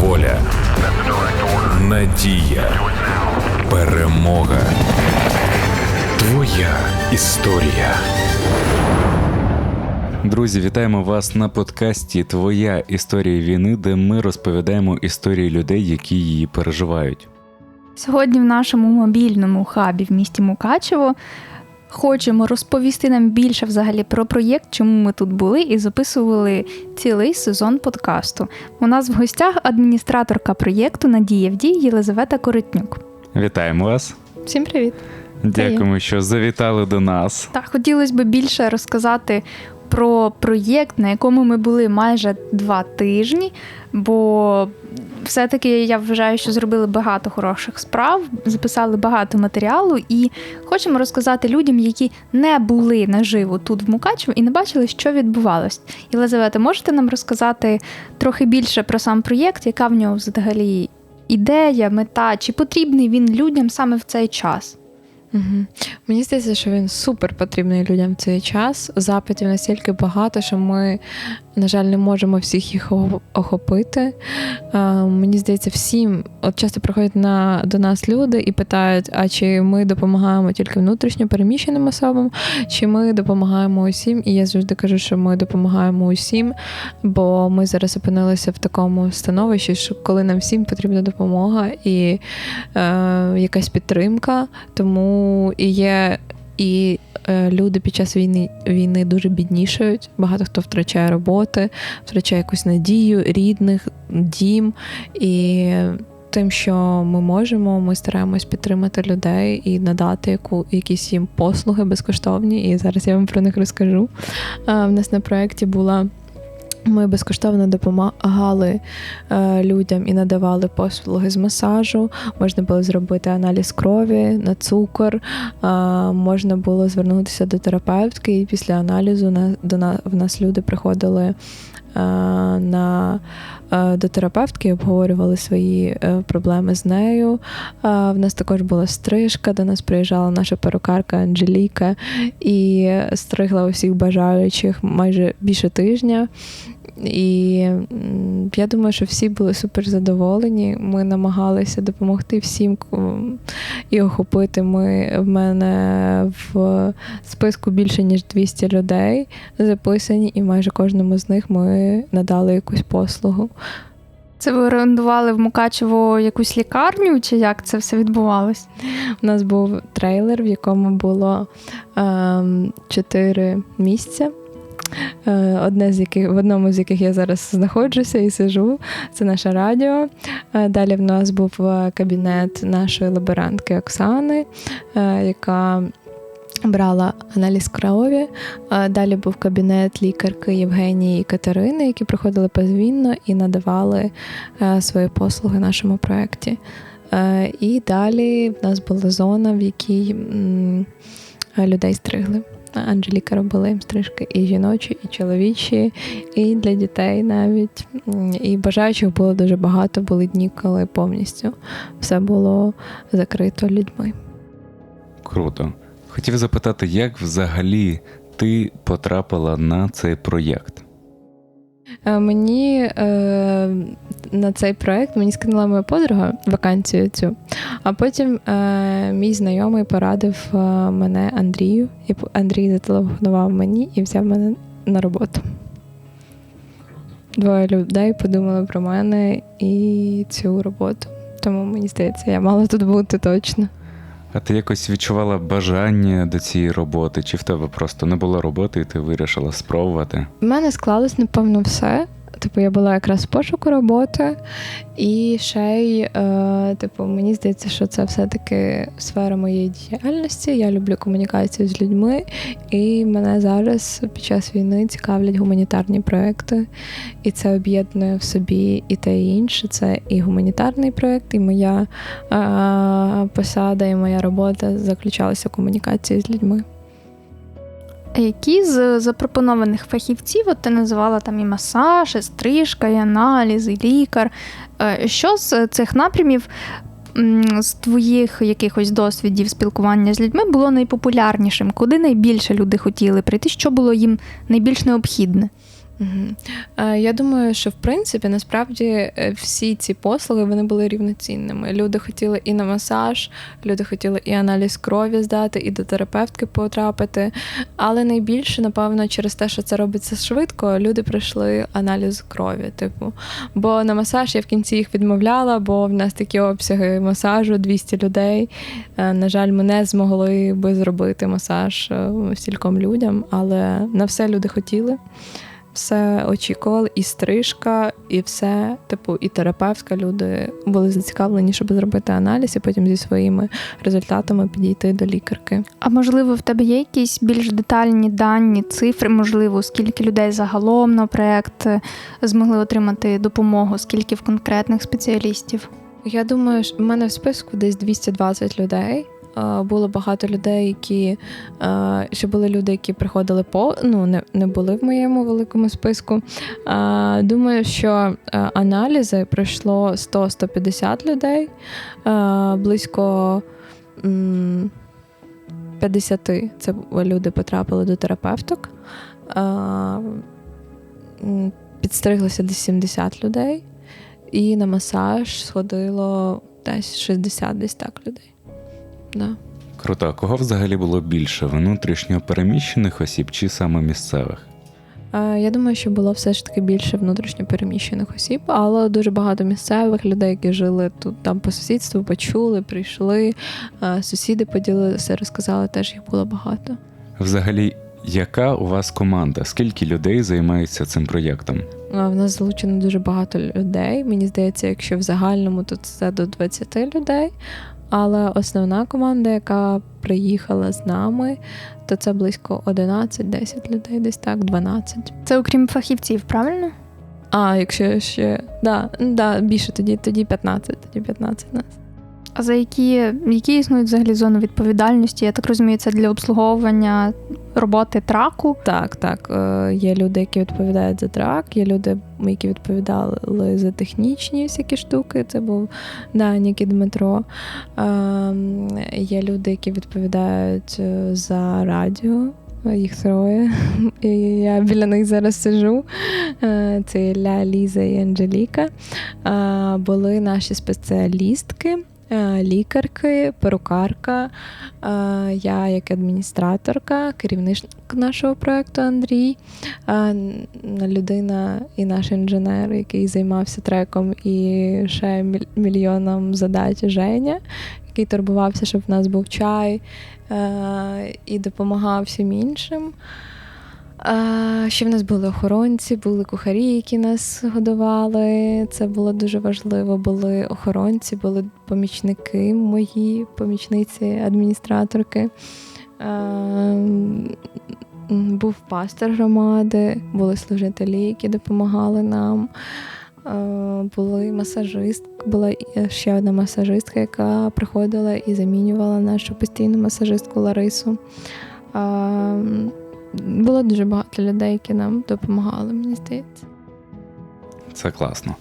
Воля. Надія. Перемога. Твоя історія. Друзі, вітаємо вас на подкасті Твоя історія війни, де ми розповідаємо історії людей, які її переживають. Сьогодні в нашому мобільному хабі в місті Мукачево хочемо розповісти нам більше взагалі про проєкт, чому ми тут були і записували цілий сезон подкасту. У нас в гостях адміністраторка проєкту Надія Вдій Єлизавета Коротнюк. Вітаємо вас! Всім привіт! Дякуємо, що завітали до нас. Так, хотілося б більше розказати про проєкт, на якому ми були майже два тижні, бо все-таки я вважаю, що зробили багато хороших справ, записали багато матеріалу і хочемо розказати людям, які не були наживо тут в Мукачево і не бачили, що відбувалось. Єлизавета, можете нам розказати трохи більше про сам проєкт, яка в нього взагалі ідея, мета, чи потрібний він людям саме в цей час? Угу. Мені здається, що він супер потрібний людям в цей час. Запитів настільки багато, що ми, на жаль, не можемо всіх їх охопити. А, Мені здається, всім от часто приходять на, до нас люди і питають: а чи ми допомагаємо тільки внутрішньо переміщеним особам, чи ми допомагаємо усім? І я завжди кажу, що ми допомагаємо усім, бо ми зараз опинилися в такому становищі, що коли нам всім потрібна допомога і е, якась підтримка, тому і є і е, люди під час війни війни дуже біднішають. Багато хто втрачає роботи, втрачає якусь надію, рідних, дім. І тим, що ми можемо, ми стараємось підтримати людей і надати яку, якісь їм послуги безкоштовні. І зараз я вам про них розкажу. В нас на проєкті була. Ми безкоштовно допомагали е, людям і надавали послуги з масажу. Можна було зробити аналіз крові на цукор, е, можна було звернутися до терапевтки, і після аналізу на, до на, в нас люди приходили е, на, до терапевтки обговорювали свої проблеми з нею. В нас також була стрижка, до нас приїжджала наша перукарка Анжеліка і стригла усіх бажаючих майже більше тижня. І я думаю, що всі були супер задоволені. Ми намагалися допомогти всім і охопити. Ми в мене в списку більше ніж 200 людей записані, і майже кожному з них ми надали якусь послугу. Це ви орендували в Мукачево якусь лікарню, чи як це все відбувалось? У нас був трейлер, в якому було ем, чотири місця. Е, одне з яких в одному з яких я зараз знаходжуся і сижу, це наше радіо. Е, далі в нас був е, кабінет нашої лаборантки Оксани, яка брала аналіз крові. Далі був кабінет лікарки Євгенії і Катерини, які приходили позвінно і надавали свої послуги нашому проєкті. І далі в нас була зона, в якій людей стригли. Анжеліка робила їм стрижки і жіночі, і чоловічі, і для дітей навіть. І бажаючих було дуже багато. Були дні, коли повністю все було закрито людьми. Круто. Хотів запитати, як взагалі ти потрапила на цей проєкт? Е, мені е, на цей проект мені скинула моя подруга вакансію цю, а потім е, мій знайомий порадив е, мене Андрію, і Андрій зателефонував мені і взяв мене на роботу. Двоє людей подумали про мене і цю роботу. Тому мені здається, я мала тут бути точно. А ти якось відчувала бажання до цієї роботи? Чи в тебе просто не було роботи, і ти вирішила спробувати? У мене склалось, напевно, все. Типу, я була якраз в пошуку роботи, і ще й, е, типу, мені здається, що це все-таки сфера моєї діяльності. Я люблю комунікацію з людьми, і мене зараз під час війни цікавлять гуманітарні проекти, і це об'єднує в собі і те і інше. Це і гуманітарний проект, і моя е, посада, і моя робота заключалася в комунікації з людьми. Які з запропонованих фахівців, от ти називала там і масаж, і стрижка, і аналіз, і лікар. Е, що з цих напрямів, з твоїх якихось досвідів спілкування з людьми було найпопулярнішим? Куди найбільше люди хотіли прийти? Що було їм найбільш необхідне? Е, я думаю, що в принципі насправді е, всі ці послуги вони були рівноцінними. Люди хотіли і на масаж, люди хотіли і аналіз крові здати, і до терапевтки потрапити. Але найбільше, напевно, через те, що це робиться швидко, люди прийшли аналіз крові. Типу, бо на масаж я в кінці їх відмовляла, бо в нас такі обсяги масажу 200 людей. Е, На жаль, ми не змогли би зробити масаж стільком людям, але на все люди хотіли все очікували, і стрижка, і все, типу, і терапевтка. Люди були зацікавлені, щоб зробити аналіз, і потім зі своїми результатами підійти до лікарки. А можливо, в тебе є якісь більш детальні дані, цифри, можливо, скільки людей загалом на проект змогли отримати допомогу, скільки в конкретних спеціалістів? Я думаю, що в мене в списку десь 220 людей. Е, Було багато людей, які е, ще були люди, які приходили по ну не, не були в моєму великому списку. Е, Думаю, що аналізи пройшло 100-150 людей, близько 50 це люди потрапили до терапевток. Підстриглося десь 70 людей. І на масаж сходило десь 60 десь так людей. Да. Круто, а кого взагалі було більше? Внутрішньо переміщених осіб чи саме місцевих? Я думаю, що було все ж таки більше внутрішньо переміщених осіб, але дуже багато місцевих людей, які жили тут там по сусідству, почули, прийшли. Сусіди поділилися, розказали, теж їх було багато. Взагалі, яка у вас команда? Скільки людей займається цим проєктом? В нас залучено дуже багато людей. Мені здається, якщо в загальному, то це до 20 людей. Але основна команда, яка приїхала з нами, то це близько 11-10 людей, десь так, 12. Це окрім фахівців, правильно? А, якщо ще да, да, більше тоді, тоді 15, тоді 15 нас. А за які, які існують взагалі зони відповідальності? Я так розумію, це для обслуговування роботи траку. Так, так. е, Є люди, які відповідають за трак, є люди, які відповідали за технічні всякі штуки. Це був Данік і Дмитро. Ем, Є люди, які відповідають е, за радіо. Їх троє. І я біля них зараз сижу. Е, Це Ілля, Ліза і Анжеліка. Були наші спеціалістки. Е, Лікарки, перукарка, е, я як адміністраторка, керівник нашого проекту Андрій, е, людина і наш інженер, який займався треком і ще міль- мільйоном задач Женя, який турбувався, щоб в нас був чай і допомагав всім іншим. А, ще в нас були охоронці, були кухарі, які нас годували. Це було дуже важливо. Були охоронці, були помічники мої, помічниці, адміністраторки. А, був пастор громади, були служителі, які допомагали нам. Були масажист, була ще одна масажистка, яка приходила і замінювала нашу постійну масажистку Ларису. Було дуже багато людей, які нам допомагали, мені здається. Це класно.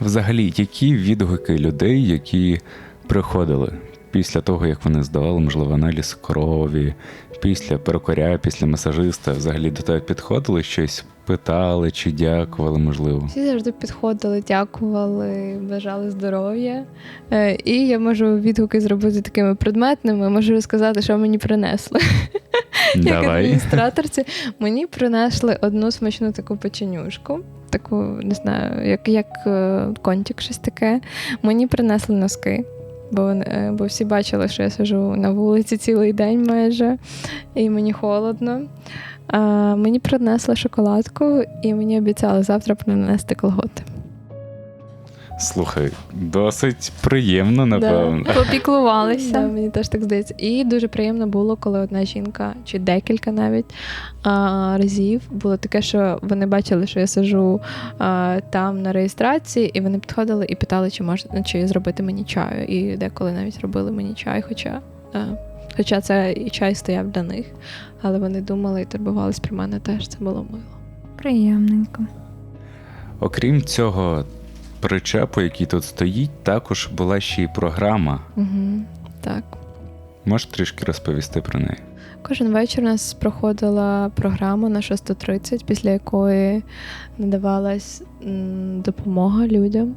Взагалі, які відгуки людей, які приходили після того, як вони здавали, можливо, аналіз крові, після перукаря, після масажиста, взагалі до тебе підходили щось, питали чи дякували, можливо. Всі завжди підходили, дякували, бажали здоров'я. Е, І я можу відгуки зробити такими предметними, можу розказати, що мені принесли. Як адміністраторці, мені принесли одну смачну таку печенюшку, таку, не знаю, як, як е, контік, щось таке. Мені принесли носки. Бо, е, бо всі бачили, що я сижу на вулиці цілий день майже, і мені холодно. А, мені принесли шоколадку, і мені обіцяли завтра принести колготи. Слухай, досить приємно, напевно. Да, Попіклувалися. мені теж так здається. І дуже приємно було, коли одна жінка, чи декілька навіть а, разів було таке, що вони бачили, що я сижу а, там на реєстрації, і вони підходили і питали, чи можна чи зробити мені чаю. І деколи навіть робили мені чай, хоча. а, Хоча це і чай стояв для них, але вони думали і турбувались про мене теж. Це було мило. Приємненько. Окрім цього причепу, який тут стоїть, також була ще й програма. Угу, так. Можеш трішки розповісти про неї? Кожен вечір у нас проходила програма на 6.30, після якої надавалась допомога людям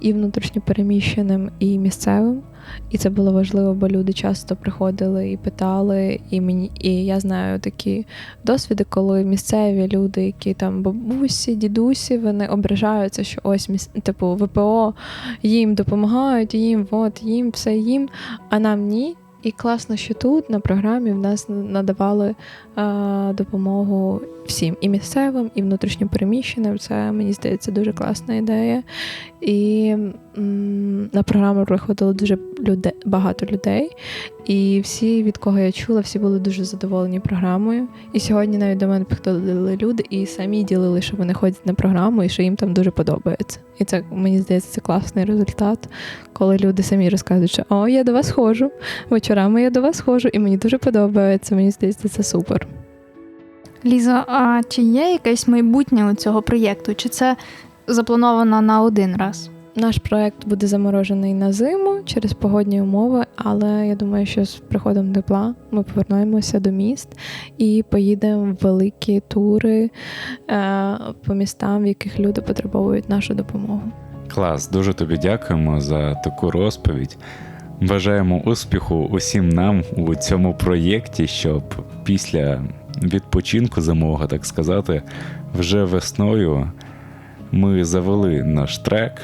і внутрішньопереміщеним, і місцевим. І це було важливо, бо люди часто приходили і питали, і мені, і я знаю такі досвіди, коли місцеві люди, які там бабусі, дідусі, вони ображаються, що ось міс... типу ВПО їм допомагають, їм, от їм, все їм, а нам ні. І класно, що тут на програмі в нас надавали е, допомогу всім і місцевим, і внутрішньопереміщеним. Це мені здається дуже класна ідея. І м, на програму приходило дуже люде, багато людей. І всі, від кого я чула, всі були дуже задоволені програмою. І сьогодні навіть до мене підходили люди і самі ділили, що вони ходять на програму і що їм там дуже подобається. І це мені здається, це класний результат, коли люди самі розказують, що о, я до вас ходжу, вечорами я до вас ходжу, і мені дуже подобається. Мені здається, це супер. Ліза, а чи є якесь майбутнє у цього проєкту? Чи це заплановано на один раз? Наш проект буде заморожений на зиму через погодні умови, але я думаю, що з приходом тепла ми повернемося до міст і поїдемо в великі тури е, по містам, в яких люди потребують нашу допомогу. Клас, дуже тобі дякуємо за таку розповідь. Бажаємо успіху усім нам у цьому проєкті, щоб після відпочинку зимового, так сказати, вже весною ми завели наш трек,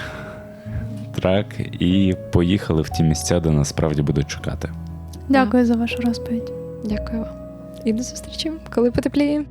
трек і поїхали в ті місця, де нас справді будуть чекати. Дякую за вашу розповідь. Дякую вам. І до зустрічі, коли потепліє.